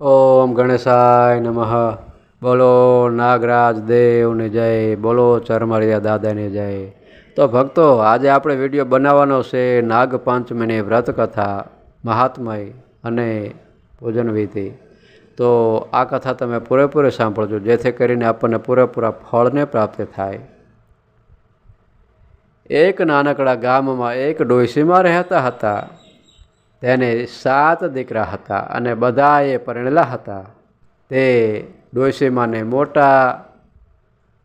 ઓમ ગણેશાય નમઃ. બોલો નાગરાજ દેવને જય, બોલો ચરમરિયા દાદાને જય. તો ભક્તો, આજે આપણે વીડિયો બનાવવાનો છે નાગપંચમીની વ્રતકથા, મહાત્મય અને પૂજન વિધિ તો આ કથા તમે પૂરેપૂરી સાંભળજો, જેથી કરીને આપણને પૂરેપૂરા ફળને પ્રાપ્ત થાય. એક નાનકડા ગામમાં એક ડોસીમાં રહેતા હતા. તેને સાત દીકરા હતા અને બધાએ પરણેલા હતા. તે ડોશીમાને મોટા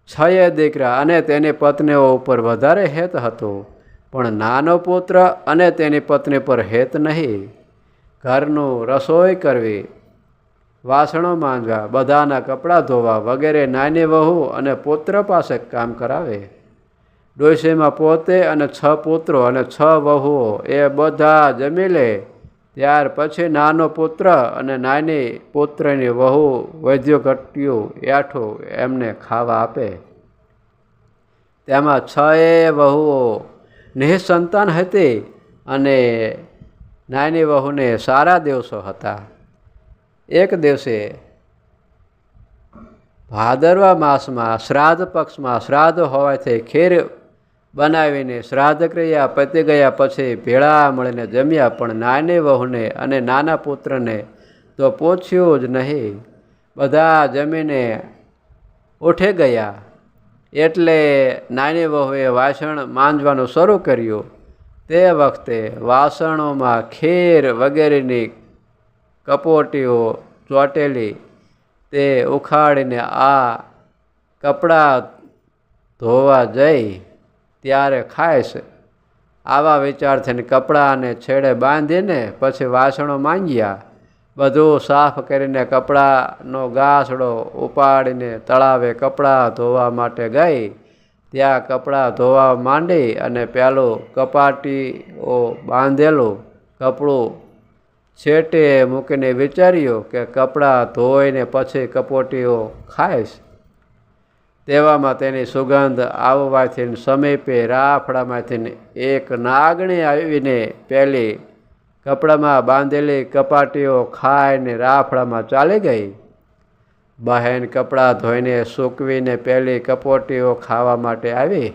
છયે દીકરા અને તેની પત્નીઓ ઉપર વધારે હેત હતો, પણ નાનો પુત્ર અને તેની પત્ની પર હેત નહીં. ઘરનું રસોઈ કરવી, વાસણો માંજવા, બધાના કપડાં ધોવા વગેરે નાની વહુ અને પુત્ર પાસે કામ કરાવે. ડોશીમાં પોતે અને છ પુત્રો અને છ વહુઓ, એ બધા જમી લે. ત્યાર પછી નાનો પુત્ર અને નાની પુત્રની વહુ વૈદ્ય ઘટ્યું યાઠું એમને ખાવા આપે. તેમાં છ એ વહુઓ નિઃસંતાન હતી અને નાની વહુને સારા દિવસો હતા. એક દિવસે ભાદરવા માસમાં શ્રાદ્ધ પક્ષમાં શ્રાદ્ધ હોવાથી ખીર બનાવીને શ્રાદ્ધ ક્રિયા, પતી ગયા પછી ભેળા મળીને જમ્યા, પણ નાની વહુને અને નાના પુત્રને તો પૂછ્યું જ નહીં. બધા જમીને ઉઠી ગયા. એટલે નાની વહુએ વાસણ માંજવાનું શરૂ કર્યું. તે વખતે વાસણોમાં ખીર વગેરેની કપોટીઓ ચોટેલી. તે ઉખાડીને આ કપડાં ધોવા જઈ ત્યારે ખાય છે. આવા વિચારથી કપડાને છેડે બાંધીને પછી વાસણો માંગ્યા. બધું સાફ કરીને કપડાનો ગાસડો ઉપાડીને તળાવે કપડાં ધોવા માટે ગઈ. ત્યાં કપડાં ધોવા માંડી અને પેલું કપાટીઓ બાંધેલું કપડું છેટે મૂકીને વિચાર્યું કે કપડાં ધોઈને પછી કપોટીઓ ખાઈશ તેવામાં તેની સુગંધ આવવાથી સમીપે રાફડામાંથી એક નાગણી આવીને પેલી કપડામાં બાંધેલી કપાટીઓ ખાઈને રાફડામાં ચાલી ગઈ. બહેન કપડાં ધોઈને સૂકવીને પેલી કપોટીઓ ખાવા માટે આવી.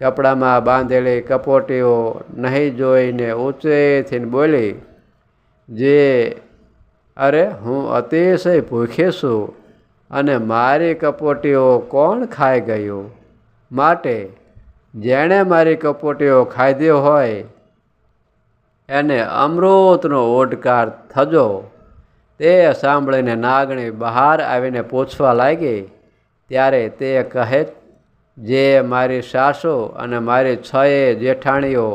કપડામાં બાંધેલી કપોટીઓ નહીં જોઈને ઊંચેથી બોલી, જે, અરે, હું અતિશય ભૂખી છું. અને મારી કપોટીઓ કોણ ખાઈ ગયું? માટે જેણે મારી કપોટીઓ ખાધી હોય, એને અમૃતનો ઓડકાર થજો. તે સાંભળીને નાગણી બહાર આવીને પૂછવા લાગી, ત્યારે તે કહે, જે મારી સાસુ અને મારી છએ જેઠાણીઓ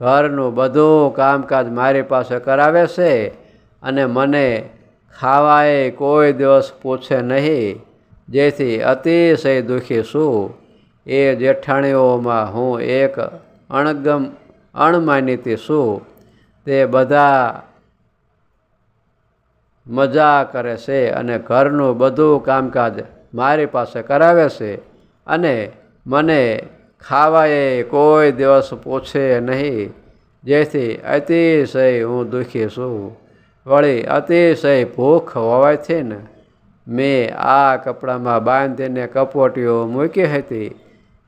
ઘરનું બધું કામકાજ મારી પાસે કરાવે છે અને મને ખાવાએ કોઈ દિવસ પૂછે નહીં, જેથી અતિશય દુઃખી છું. એ જેઠાણીઓમાં હું એક અણગમ, અણમાનીતી છું. તે બધા મજા કરે છે અને ઘરનું બધું કામકાજ મારી પાસે કરાવે છે અને મને ખાવાએ કોઈ દિવસ પૂછે નહીં, જેથી અતિશય હું દુઃખી છું. વળી અતિશય ભૂખ હોવાથી ને, મેં આ કપડામાં બાંધીને કપોટીઓ મૂકી હતી,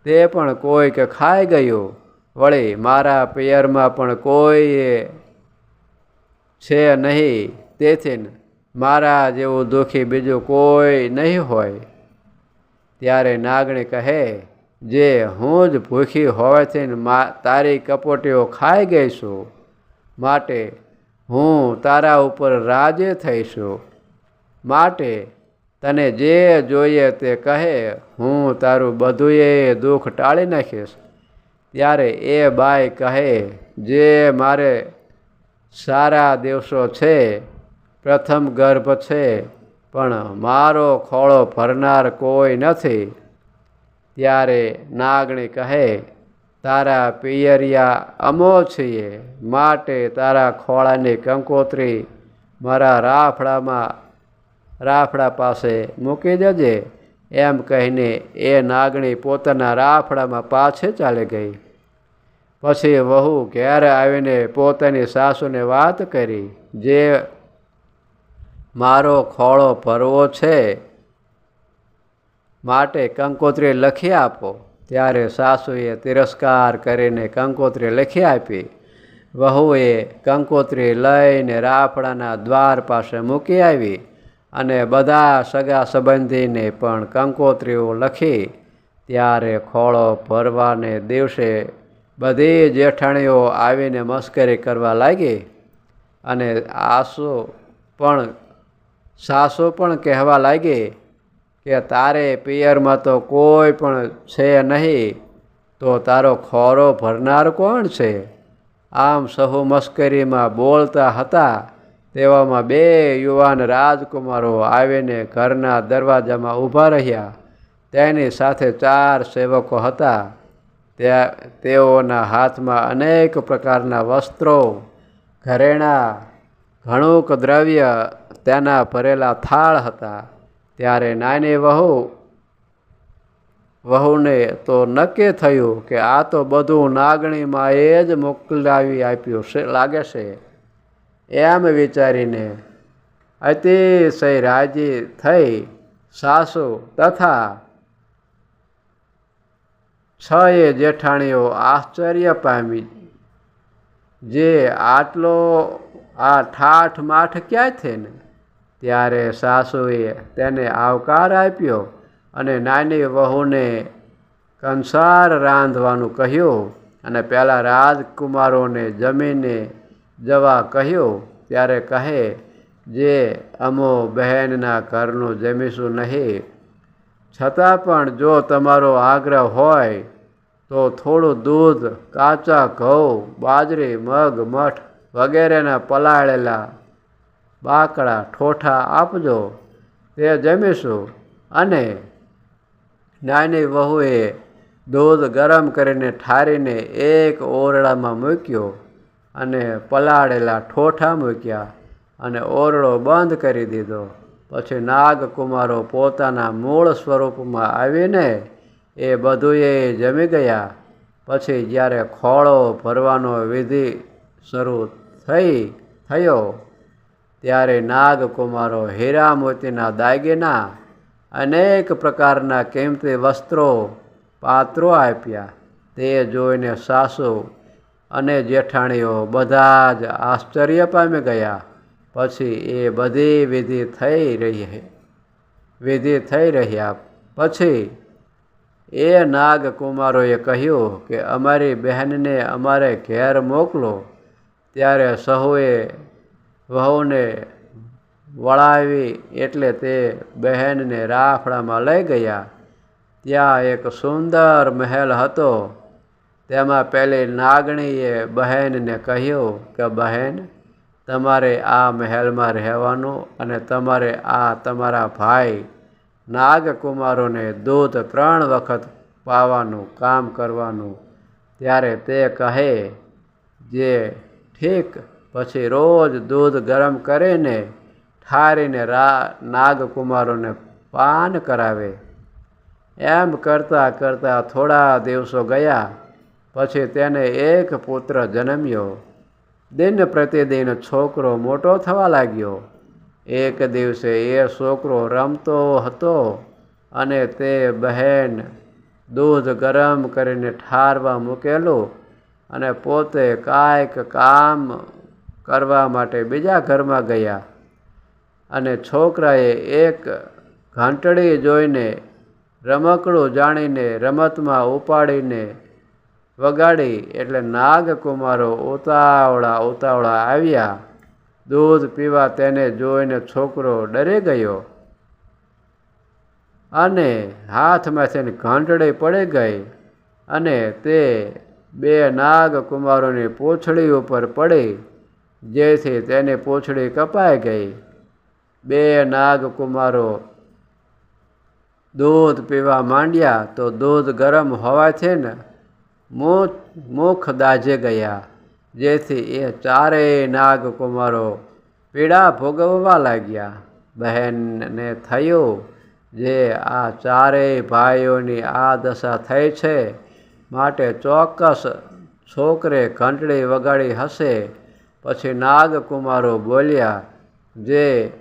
તે પણ કોઈક ખાઈ ગયું. વળી મારા પિયરમાં પણ કોઈ છે નહીં, તેથી મારા જેવું દુઃખી બીજું કોઈ નહીં હોય. ત્યારે નાગણી કહે, જે હું જ ભૂખી હોવાથી તારી કપોટીઓ ખાઈ ગઈ છું. માટે હું તારા ઉપર રાજે થઈશું. માટે તને જે જોઈએ તે કહે, હું તારું બધુંય દુઃખ ટાળી નાખીશ. ત્યારે એ બાઈ કહે, જે મારે સારા દિવસો છે, પ્રથમ ગર્ભ છે, પણ મારો ખોળો ભરનાર કોઈ નથી. ત્યારે નાગણી કહે તારા પિયરિયા અમો છીએ. માટે તારા ખોળાની કંકોત્રી મારા રાફડામાં, રાફડા પાસે મૂકી દેજે. એમ કહીને એ નાગણી પોતાના રાફડામાં પાછે ચાલી ગઈ. પછી વહુ ઘેર આવીને પોતાની સાસુને વાત કરી, જે મારો ખોળો ભરવો છે, માટે કંકોત્રી લખી આપો. ત્યારે સાસુએ તિરસ્કાર કરીને કંકોત્રી લખી આપી. વહુએ કંકોત્રી લઈને રાફડાના દ્વાર પાસે મૂકી આવી અને બધા સગા સંબંધીને પણ કંકોત્રીઓ લખી. ત્યારે ખોળો ભરવાને દિવસે બધી જેઠાણીઓ આવીને મસ્કરી કરવા લાગી અને આસુ પણ સાસુ પણ કહેવા લાગી કે તારે પિયરમાં તો કોઈ પણ છે નહીં, તો તારો ખોરો ભરનાર કોણ છે? આમ સહુ મસ્કરીમાં બોલતા હતા, તેવામાં બે યુવાન રાજકુમારો આવીને ઘરના દરવાજામાં ઊભા રહ્યા. તેની સાથે ચાર સેવકો હતા. ત્યાં તેઓના હાથમાં અનેક પ્રકારના વસ્ત્રો, ઘરેણાં, ઘણુંક દ્રવ્ય, તેના ભરેલા થાળ હતા. ત્યારે નાની વહુ, વહુને તો નક્કી થયું કે આ તો બધું નાગણીમાં એ જ મોકલાવી આપ્યું છે, લાગે છે. એમ વિચારીને અતિશય રાજી થઈ સાસુ તથા છ એ જેઠાણીઓ આશ્ચર્ય પામી. જે આટલો, આ ઠાઠ માઠ ક્યાંય ને ત્યારે સાસુએ તેને આવકાર આપ્યો અને નાની વહુને કંસાર રાંધવાનું કહ્યું અને પહેલાં રાજકુમારોને જમીને જવા કહ્યું. ત્યારે કહે, જે અમો બહેનના ઘરનું જમીશું નહીં. છતાં પણ જો તમારો આગ્રહ હોય, તો થોડું દૂધ, કાચા ઘઉં, બાજરી, મગ, મઠ વગેરેના પલાળેલા બાકડા, ઠોઠા આપજો, તે જમીશું અને નાની વહુએ દૂધ ગરમ કરીને ઠારીને એક ઓરડામાં મૂક્યો અને પલાળેલા ઠોઠા મૂક્યા અને ઓરડો બંધ કરી દીધો. પછી નાગકુમારો પોતાના મૂળ સ્વરૂપમાં આવીને એ બધુંએ જમી ગયા. પછી જ્યારે ખોળો ભરવાનો વિધિ શરૂ થઈ, થયો ત્યારે નાગકુમારો હીરા મોતીના દાગીના અનેક પ્રકારના કિંમતી વસ્ત્રો, પાત્રો આપ્યા. તે જોઈને સાસુ અને જેઠાણીઓ બધા જ આશ્ચર્ય પામી ગયા. પછી એ બધી વિધિ થઈ રહી વિધિ થઈ રહ્યા. પછી એ નાગકુમારોએ કહ્યું કે અમારી બહેનને અમારે ઘેર મોકલો. ત્યારે સહુએ વહુને વળાવી એટલે તે બહેનને રાફડામાં લઈ ગયા. ત્યાં એક સુંદર મહેલ હતો. તેમાં પહેલી નાગણીએ બહેનને કહ્યું કે, બહેન, તમારે આ મહેલમાં રહેવાનું અને તમારે આ તમારા ભાઈ નાગકુમારોને દૂધ ત્રણ વખત પાવાનું કામ કરવાનું. ત્યારે તે કહે, જે ઠીક પછી રોજ દૂધ ગરમ કરીને ઠારીને રા, નાગકુમારોને પાન કરાવે. એમ કરતાં કરતાં થોડા દિવસો ગયા, પછી તેને એક પુત્ર જન્મ્યો. દિન પ્રતિદિન છોકરો મોટો થવા લાગ્યો. એક દિવસે એ છોકરો રમતો હતો અને તે બહેન દૂધ ગરમ કરીને ઠારવા મૂકેલું અને પોતે કાંઈક કામ કરવા માટે બીજા ઘરમાં ગયા અને છોકરાએ એક ઘંટડી જોઈને રમકડું જાણીને રમતમાં ઉપાડીને વગાડી એટલે નાગકુમારો ઉતાવળા ઉતાવળા આવ્યા. દૂધ પીવા તેને જોઈને છોકરો ડરી ગયો અને હાથમાંથી ઘંટડી પડી ગઈ અને તે બે નાગકુમારોની પૂંછડી ઉપર પડી. જેથી તેની પૂંછડી કપાઈ ગઈ. બે નાગકુમારો દૂધ પીવા માંડ્યા તો દૂધ ગરમ હોવાથી ને મુખ દાજે ગયા, જેથી એ ચારેય નાગકુમારો પીડા ભોગવવા લાગ્યા. બહેનને થયું જે આ ચારેય ભાઈઓની આ દશા થઈ છે, માટે ચોક્કસ છોકરે ઘંટડી વગાડી હશે. પછી નાગકુમારો બોલ્યા, જે,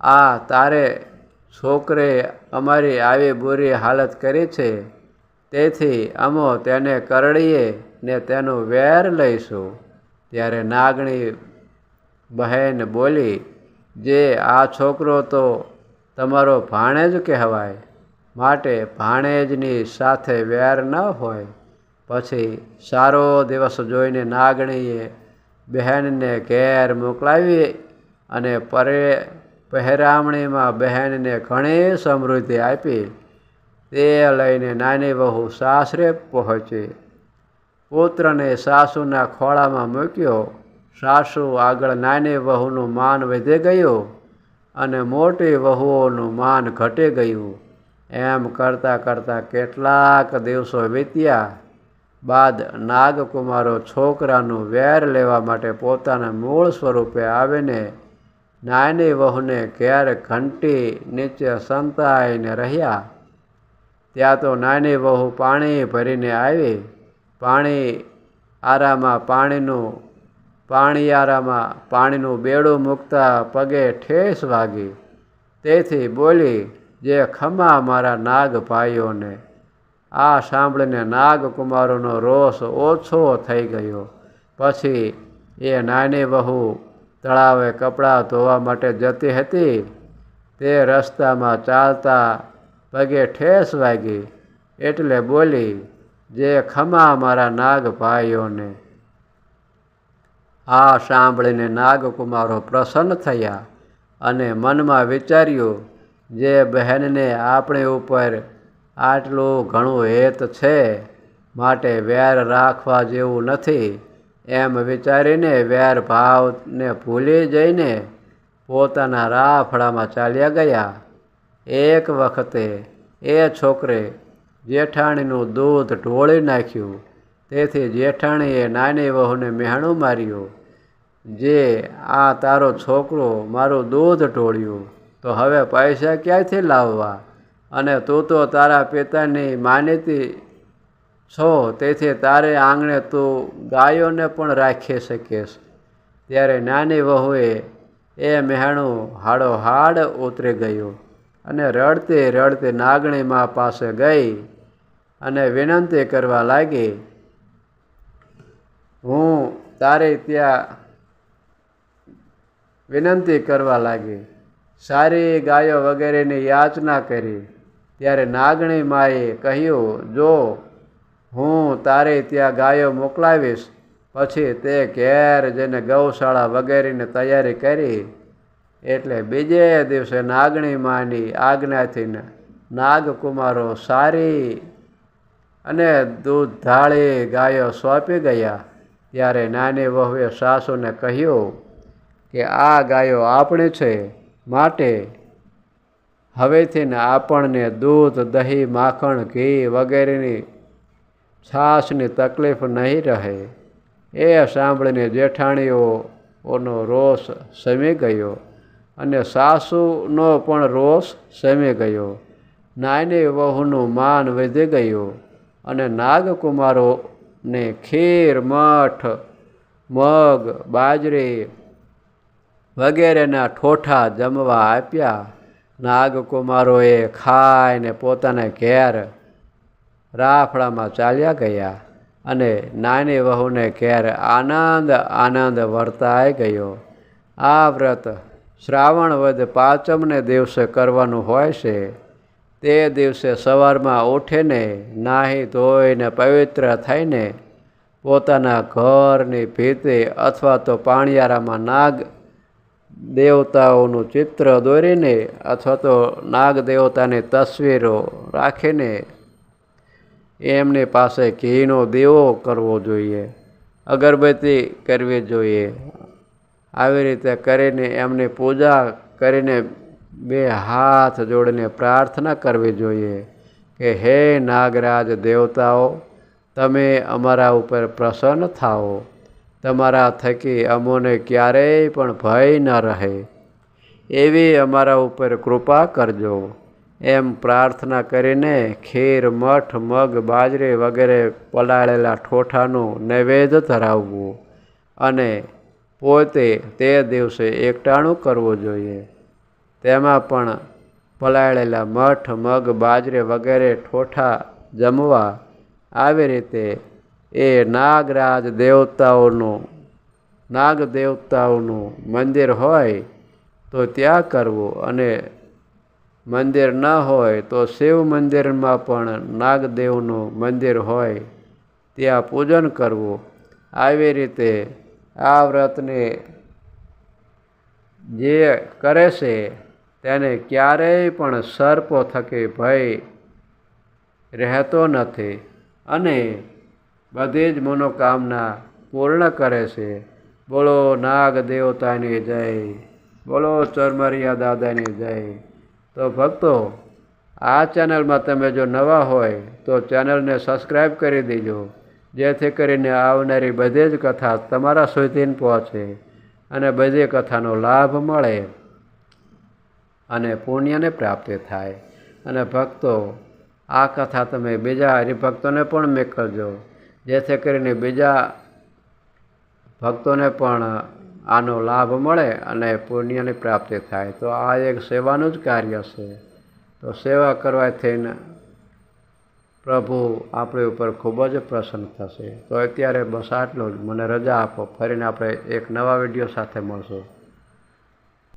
આ તારે છોકરે અમારી આવી બુરી હાલત કરી છે, તેથી અમો તેને કરડીએ ને તેનું વેર લઈશું. ત્યારે નાગણી બહેન બોલી, જે, આ છોકરો તો તમારો ભાણેજ કહેવાય. માટે ભાણેજની સાથે વેર ન હોય. પછી સારો દિવસ જોઈને નાગણીએ બહેનને ઘેર મોકલાવી અને પરે પહેરામણીમાં બહેનને ઘણી સમૃદ્ધિ આપી. તે લઈને નાની વહુ સાસરે પહોંચી. પુત્રને સાસુના ખોળામાં મૂક્યો. સાસુ આગળ નાની વહુનું માન વધી ગયું અને મોટી વહુઓનું માન ઘટી ગયું. એમ કરતાં કરતાં કેટલાક દિવસો વીત્યા. બાદ નાગકુમારો છોકરાનું વેર લેવા માટે પોતાના મૂળ સ્વરૂપે આવીને નાની વહુને ઘેર ઘંટી નીચે સંતાઈને રહ્યા. ત્યાં તો નાની વહુ પાણી ભરીને આવી. પાણી આરામાં પાણીનું પાણીયારામાં પાણીનું બેડું મૂકતા પગે ઠેસ વાગી. તેથી બોલી, જે ખમા મારા નાગ ભાઈઓને આ સાંભળીને નાગકુમારોનો રોષ ઓછો થઈ ગયો. પછી એ નાની વહુ તળાવે કપડાં ધોવા માટે જતી હતી. તે રસ્તામાં ચાલતા પગે ઠેસ વાગી એટલે બોલી, જે ખમા મારા નાગ ભાઈઓને આ સાંભળીને નાગકુમારો પ્રસન્ન થયા અને મનમાં વિચાર્યું, જે બહેનને આપણી ઉપર આટલું ઘણું હેત છે માટે વેર રાખવા જેવું નથી. એમ વિચારીને વેર ભાવને ભૂલી જઈને પોતાના રાફડામાં ચાલ્યા ગયા. એક વખતે એ છોકરે જેઠાણીનું દૂધ ઢોળી નાખ્યું. તેથી જેઠાણીએ નાની વહુને મહેણું માર્યું. જે આ તારો છોકરો મારું દૂધ ઢોળ્યું, તો હવે પૈસા ક્યાંથી લાવવા? અને તું તો તારા પિતાની માનીતી છો, તેથી તારે આંગણે તું ગાયોને પણ રાખી શકીશ. ત્યારે નાની વહુએ એ મહેણું હાડો હાડ ઉતરી ગયું અને રડતી રડતી નાગણી મા પાસે ગઈ અને વિનંતી કરવા લાગી, હું તારે ત્યાં વિનંતી કરવા લાગી. સારી ગાયો વગેરેની યાચના કરી. ત્યારે નાગણી માએ કહ્યું, જો હું તારે ત્યાં ગાયો મોકલાવીશ, પછી તે ઘેર જઈને ગૌશાળા વગેરેની તૈયારી કરી, એટલે બીજે દિવસે નાગણી માની આજ્ઞાથી નાગકુમારો, સારી અને દૂધ ધાળી ગાયો સોંપી ગયા. ત્યારે નાની વહુએ સાસુને કહ્યું કે, આ ગાયો આપણી છે, માટે હવેથી ને આપણને દૂધ, દહીં, માખણ, ઘી વગેરેની છાશની તકલીફ નહીં રહે. એ સાંભળીને જેઠાણીઓનો રોષ સમી ગયો અને સાસુનો પણ રોષ સમી ગયો. નાની વહુનું માન વધી ગયું અને નાગકુમારોને ખીર, મઠ, મગ, બાજરી વગેરેના ઠોઠા જમવા આપ્યા. નાગકુમારોએ ખાઈને પોતાના ઘેર રાફડામાં ચાલ્યા ગયા અને નાની વહુને ઘેર આનંદ આનંદ વર્તાઈ ગયો. આ વ્રત શ્રાવણ વદ પાંચમને દિવસે કરવાનું હોય છે. તે દિવસે સવારમાં ઉઠીને નાહી ધોઈને પવિત્ર થઈને પોતાના ઘરની ભીતે અથવા તો પાણિયારામાં નાગ દેવતાઓનું ચિત્ર દોરીને અથવા તો નાગ દેવતાની તસવીરો રાખીને એમની પાસે ઘીનો દેવો કરવો જોઈએ, અગરબત્તી કરવી જોઈએ. આવી રીતે કરીને એમની પૂજા કરીને બે હાથ જોડીને પ્રાર્થના કરવી જોઈએ કે, હે નાગરાજ દેવતાઓ, તમે અમારા ઉપર પ્રસન્ન થાઓ. તમારા થકી અમોને ક્યારેય પણ ભય ન રહે. એવી અમારા ઉપર કૃપા કરજો. એમ પ્રાર્થના કરીને ખીર, મઠ, મગ, બાજરી વગેરે પલાળેલા ઠોઠાનું નૈવેદ્ય ધરાવવું અને પોતે તે દિવસે એકટાણું કરવું જોઈએ. તેમાં પણ પલાળેલા મઠ, મગ, બાજરી વગેરે ઠોઠા જમવા આવી રીતે એ નાગરાજ દેવતાઓનું, નાગ દેવતાઓનું મંદિર હોય તો ત્યાં કરવું અને મંદિર ન હોય તો શિવ મંદિરમાં પણ નાગદેવનું મંદિર હોય ત્યાં પૂજન કરવું. આવી રીતે આ વ્રતને જે કરે છે તેને ક્યારેય પણ સર્પો થકી ભય રહેતો નથી અને બધી જ મનોકામના પૂર્ણ કરે છે. બોલો, નાગ દેવતાની જય. બોલો, ચરમરિયા દાદાની જય. તો ભક્તો, આ ચેનલમાં તમે જો નવા હોય, તો ચેનલને સબસ્ક્રાઈબ કરી દેજો. જેથી કરીને આવનારી બધી જ કથા તમારા સુધી પહોંચે અને બધી કથાનો લાભ મળે અને પુણ્યને પ્રાપ્તિ થાય. અને ભક્તો, આ કથા તમે બીજા હરિભક્તોને પણ મોકલજો. જેથી કરીને બીજા ભક્તોને પણ આનો લાભ મળે અને પુણ્યની પ્રાપ્તિ થાય. તો આ એક સેવાનું જ કાર્ય છે. તો સેવા કરવાથી પ્રભુ આપણી ઉપર ખૂબ જ પ્રસન્ન થશે. તો અત્યારે બસ આટલું જ. મને રજા આપો. ફરીને આપણે એક નવા વીડિયો સાથે મળશું.